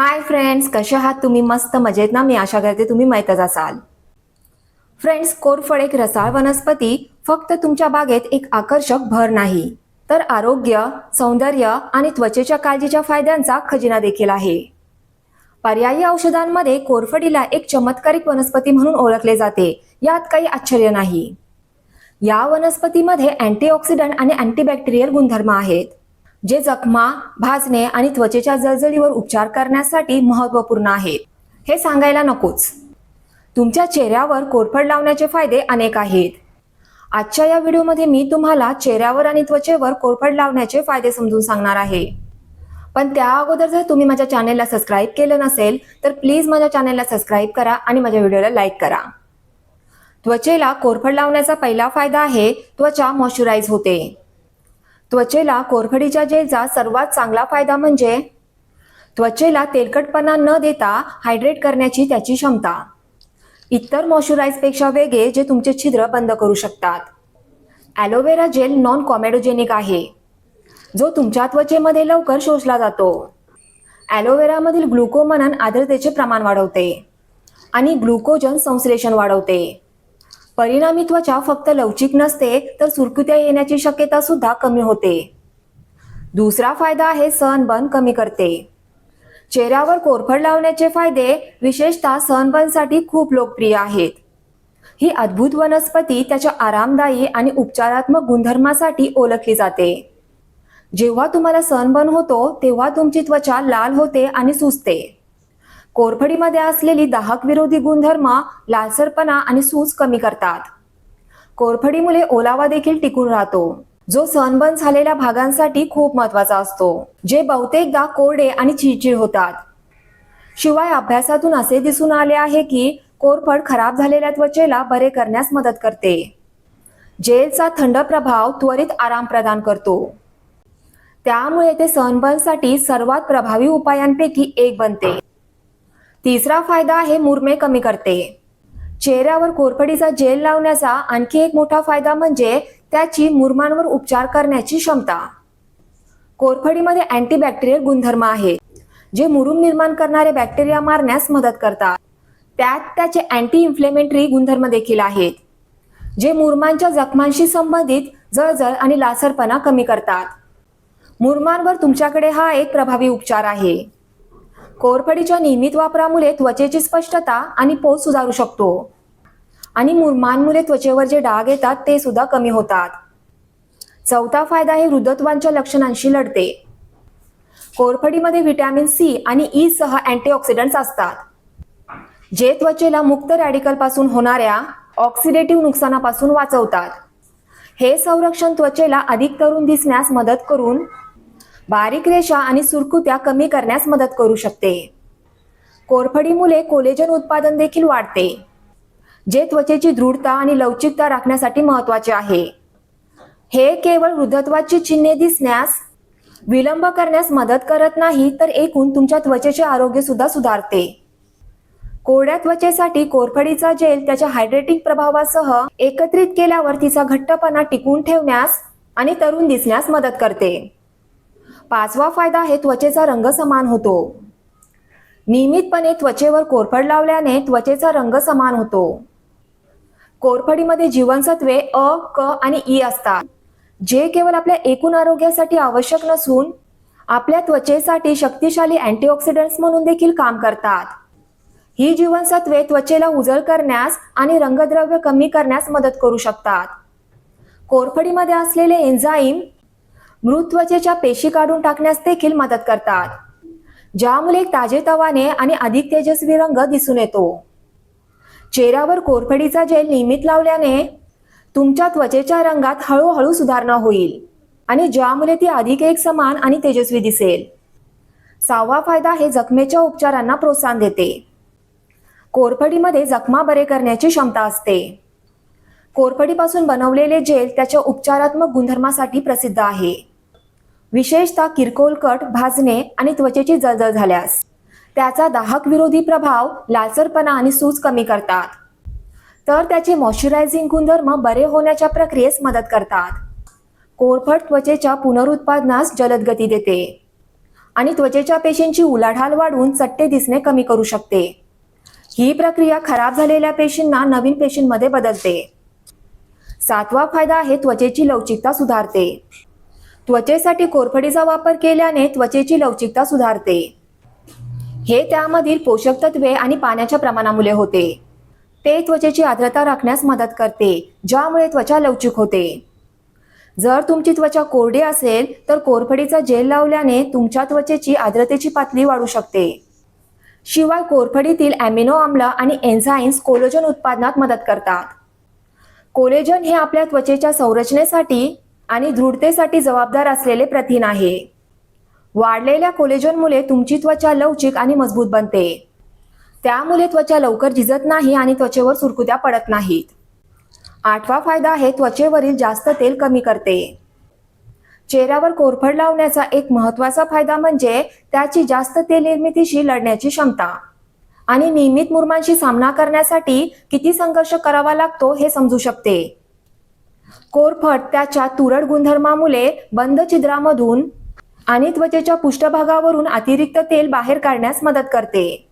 Hi friends कसे आहात? तुम्ही मस्त मजेत ना? मी आशा करते तुम्ही माहीतच असाल. फ्रेंड्स कोरफड एक रसाळ वनस्पती फक्त तुमच्या बागेत एक आकर्षक भर नाही. तर आरोग्य सौंदर्य आणि त्वचेच्या काळजीच्या फायद्यांचा खजिना देखील आहे. पर्यायी औषधांमध्ये कोरफडीला एक चमत्कारिक वनस्पती म्हणून ओळखले जाते. यात काही आश्चर्य नाही. या वनस्पतीमध्ये अँटीऑक्सिडंट आणि अँटीबॅक्टेरियल गुणधर्म आहेत. जे जखमा भाजणे आणि त्वचेच्या जळजळीवर उपचार करण्यासाठी महत्त्वपूर्ण आहेत. हे सांगायला नकोच. तुमच्या चेहऱ्यावर कोरफड लावण्याचे फायदे अनेक आहेत. आजच्या या व्हिडिओमध्ये मी तुम्हाला चेहऱ्यावर आणि त्वचेवर कोरफड लावण्याचे फायदे समजून सांगणार आहे. पण त्या अगोदर जर तुम्ही माझ्या चॅनेलला सबस्क्राईब केलं नसेल तर प्लीज माझ्या चॅनेलला सबस्क्राईब करा आणि माझ्या व्हिडिओला लाईक करा. त्वचेला कोरफड लावण्याचा पहिला फायदा आहे त्वचा मॉइश्चराईज होते. त्वचेला कोरफडीच्या जेलचा सर्वात चांगला फायदा म्हणजे त्वचेला तेलकटपणा न देता हायड्रेट करण्याची त्याची क्षमता. इतर मॉइश्चराईजपेक्षा वेगळे जे तुमचे छिद्र बंद करू शकतात. ॲलोवेरा जेल नॉन कॉमेडोजेनिक आहे. जो तुमच्या त्वचेमध्ये लवकर शोषला जातो. ॲलोवेरामधील ग्लुकोमनन आर्द्रतेचे प्रमाण वाढवते आणि ग्लुकोजन संश्लेषण वाढवते. परिणामी त्वचा फक्त लवचिक नसते तर सुरकुत्या येण्याची शक्यता सुद्धा कमी होते. दुसरा फायदा आहे सनबर्न कमी करते. चेहऱ्यावर कोरफड लावण्याचे फायदे विशेषतः सनबर्नसाठी खूप लोकप्रिय आहेत. ही अद्भुत वनस्पती त्याच्या आरामदायी आणि उपचारात्मक गुणधर्मासाठी ओळखली जाते. जेव्हा तुम्हाला सनबर्न होतो तेव्हा तुमची त्वचा लाल होते आणि सुजते. कोरफडीमध्ये असलेली दाहक विरोधी गुणधर्म लालसरपणा आणि सूज कमी करतात. कोरफडीमुळे ओलावा देखील टिकून राहतो. जो सनबर्न झालेल्या भागांसाठी खूप महत्त्वाचा असतो. जे बहुतेकदा कोरडे आणि चिडचिड होतात. शिवाय अभ्यासातून असे दिसून आले आहे की कोरफड खराब झालेल्या त्वचेला बरे करण्यास मदत करते. जेलचा थंड प्रभाव त्वरित आराम प्रदान करतो. त्यामुळे ते सनबर्नसाठी सर्वात प्रभावी उपायांपैकी एक बनते. तिसरा फायदा आहे मुरमे कमी करते. चेहऱ्यावर कोरफडीचा जेल लावण्याचा आणखी एक मोठा फायदा म्हणजे त्याची मुरमांवर उपचार करण्याची क्षमता. कोरफडीमध्ये अँटीबॅक्टेरियल गुणधर्म आहे जे मुरुम निर्माण करणारे बॅक्टेरिया मारण्यास मदत करतात. त्यात त्याचे अँटी इन्फ्लेमेटरी गुणधर्म देखील आहेत जे मुरमांच्या जखमांशी संबंधित जळजळ आणि लासरपणा कमी करतात. मुरमांवर तुमच्याकडे हा एक प्रभावी उपचार आहे. कोरफडीच्या नियमित वापरामुळे त्वचेची स्पष्टता आणि पोत सुधारू शकतो. आणि मुरमांमुळे त्वचेवर जे डाग येतात ते सुद्धा कमी होतात. चौथा फायदा हे वृद्धत्वांच्या लक्षणांशी लढते. कोरफडीमध्ये व्हिटॅमिन सी आणि ई सह अँटीऑक्सिडंट्स असतात. जे त्वचेला मुक्त रॅडिकलपासून होणाऱ्या ऑक्सिडेटिव्ह नुकसानापासून वाचवतात. हे संरक्षण त्वचेला अधिक तरुण दिसण्यास मदत करून बारीक रेषा आणि सुरकुत्या कमी करण्यास मदत करू शकते. कोरफडीमुळे कोलेजन उत्पादन देखील वाढते जे त्वचेची दृढता आणि लवचिकता राखण्यासाठी महत्त्वाचे आहे. हे केवळ वृद्धत्वाची चिन्हे दिसण्यास विलंब करण्यास मदत करत नाही तर एकूण तुमच्या त्वचेचे आरोग्य सुद्धा सुधारते. कोरड्या त्वचेसाठी कोरफडीचा जेल त्याच्या हायड्रेटिंग प्रभावासह एकत्रित केल्यावर तिचा घट्टपणा टिकून ठेवण्यास आणि तरुण दिसण्यास मदत करते. पाचवा फायदा आहे त्वचेचा रंग समान होतो. नियमितपणे त्वचेवर कोरफड लावल्याने त्वचेचा रंग समान होतो. कोरफडीमध्ये जीवनसत्वे अ क आणि ई असतात जे केवळ आपल्या एकूण आरोग्यासाठी आवश्यक नसून आपल्या त्वचेसाठी शक्तिशाली अँटीऑक्सिडंट्स म्हणून देखील काम करतात. ही जीवनसत्वे त्वचेला उजळ करण्यास आणि रंगद्रव्य कमी करण्यास मदत करू शकतात. कोरफडीमध्ये असलेले एन्झाईम मृत त्वचेच्या पेशी काढून टाकण्यास देखील मदत करतात. ज्यामुळे एक ताजेतवाने आणि अधिक तेजस्वी रंग दिसून येतो. चेहऱ्यावर कोरफडीचा जेल नियमित लावल्याने तुमच्या त्वचेच्या रंगात हळूहळू सुधारणा होईल आणि ज्यामुळे ती अधिक एक समान आणि तेजस्वी दिसेल. सहावा फायदा हे जखमेच्या उपचारांना प्रोत्साहन देते. कोरफडीमध्ये जखमा बरे करण्याची क्षमता असते. कोरफडीपासून बनवलेले जेल त्याच्या उपचारात्मक गुणधर्मासाठी प्रसिद्ध आहे. विशेषतः किरकोळ कट भाजणे आणि त्वचेची जळजळ झाल्यास. त्याचा दाहक विरोधी प्रभाव लालसरपणा आणि सूज कमी करतात. तर त्याचे मॉइश्चरायझिंग गुणधर्म बरे होण्याच्या प्रक्रियेस मदत करतात. कोरफड त्वचेच्या पुनरुत्पादनास जलद गती देते. आणि त्वचेच्या पेशींची उलाढाल वाढून चट्टे दिसणे कमी करू शकते. ही प्रक्रिया खराब झालेल्या पेशींना नवीन पेशींमध्ये बदलते. सातवा फायदा आहे त्वचेची लवचिकता सुधारते. त्वचेसाठी कोरफडीचा वापर केल्याने त्वचेची लवचिकता सुधारते. हे त्यामधील पोषक तत्वे आणि पाण्याच्या प्रमाणामुळे होते. ते त्वचेची आर्द्रता राखण्यास मदत करते ज्यामुळे त्वचा लवचिक होते. जर तुमची त्वचा कोरडी असेल तर कोरफडीचा जेल लावल्याने तुमच्या त्वचेची आर्द्रतेची पातळी वाढू शकते. शिवाय कोरफडीतील ॲमिनो आम्ल आणि एन्झाईम्स कोलोजन उत्पादनात मदत करतात. कोलेजन हे आपल्या त्वचेच्या संरचनेसाठी आणि दृढतेसाठी जबाबदार असलेले प्रथिन आहे. वाढलेल्या कोलेजनमुळे तुमची त्वचा लवचिक आणि मजबूत बनते. त्यामुळे त्वचा लवकर झिजत नाही आणि त्वचेवर सुरकुत्या पडत नाहीत. आठवा फायदा आहे त्वचेवरील जास्त तेल कमी करते. चेहऱ्यावर कोरफड लावण्याचा एक महत्त्वाचा फायदा म्हणजे त्याची जास्त तेल निर्मितीशी लढण्याची क्षमता. आणि नियमित मुरमांशी सामना करण्यासाठी किती संघर्ष करावा लागतो हे समजू शकते. कोरफड त्याच्या तुरट गुणधर्मामुळे बंद छिद्रामधून आणि त्वचेच्या पृष्ठभागावरून अतिरिक्त तेल बाहेर काढण्यास मदत करते.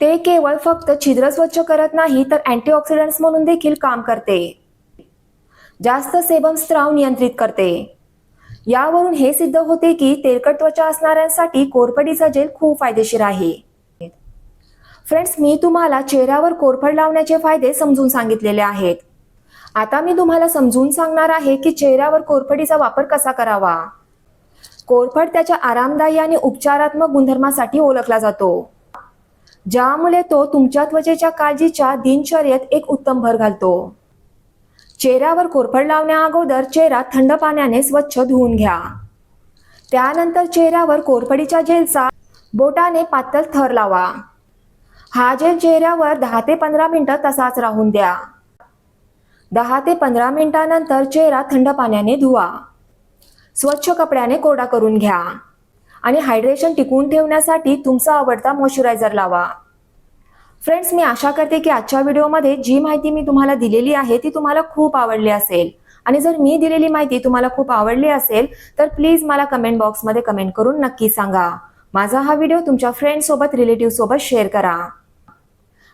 ते केवळ फक्त छिद्र स्वच्छ करत नाही तर अँटीऑक्सिडंट्स म्हणून देखील काम करते. जास्त सेबम स्त्राव नियंत्रित करते. यावरून हे सिद्ध होते की तेलकट त्वचा असणाऱ्यांसाठी कोरफडीचा जेल खूप फायदेशीर आहे. फ्रेंड्स मी तुम्हाला चेहऱ्यावर कोरफड लावण्याचे फायदे समजून सांगितलेले आहेत. आता मी तुम्हाला समजून सांगणार आहे की चेहऱ्यावर कोरफडीचा वापर कसा करावा. कोरफड त्याच्या आरामदायी आणि उपचारात्मक गुणधर्मासाठी ओळखला जातो. ज्यामुळे तो तुमच्या त्वचेच्या काळजीच्या दिनचर्येत एक उत्तम भर घालतो. चेहऱ्यावर कोरफड लावण्या अगोदर चेहरा थंड पाण्याने स्वच्छ धुवून घ्या. त्यानंतर चेहऱ्यावर कोरफडीच्या जेलचा बोटाने पातळ थर लावा. हा जेल चेहऱ्यावर दहा ते पंधरा मिनिटं तसाच राहून द्या. दहा ते पंधरा मिनिटानंतर चेहरा थंड पाण्याने धुवा. स्वच्छ कपड्याने कोरडा करून घ्या. आणि हायड्रेशन टिकवून ठेवण्यासाठी तुमचा आवडता मॉइश्चरायझर लावा. फ्रेंड्स मी आशा करते की आजच्या व्हिडिओमध्ये जी माहिती मी तुम्हाला दिलेली आहे ती तुम्हाला खूप आवडली असेल. आणि जर मी दिलेली माहिती तुम्हाला खूप आवडली असेल तर प्लीज मला कमेंट बॉक्समध्ये कमेंट करून नक्की सांगा. माझा हा व्हिडिओ तुमच्या फ्रेंड्ससोबत रिलेटिव्हसोबत शेअर करा.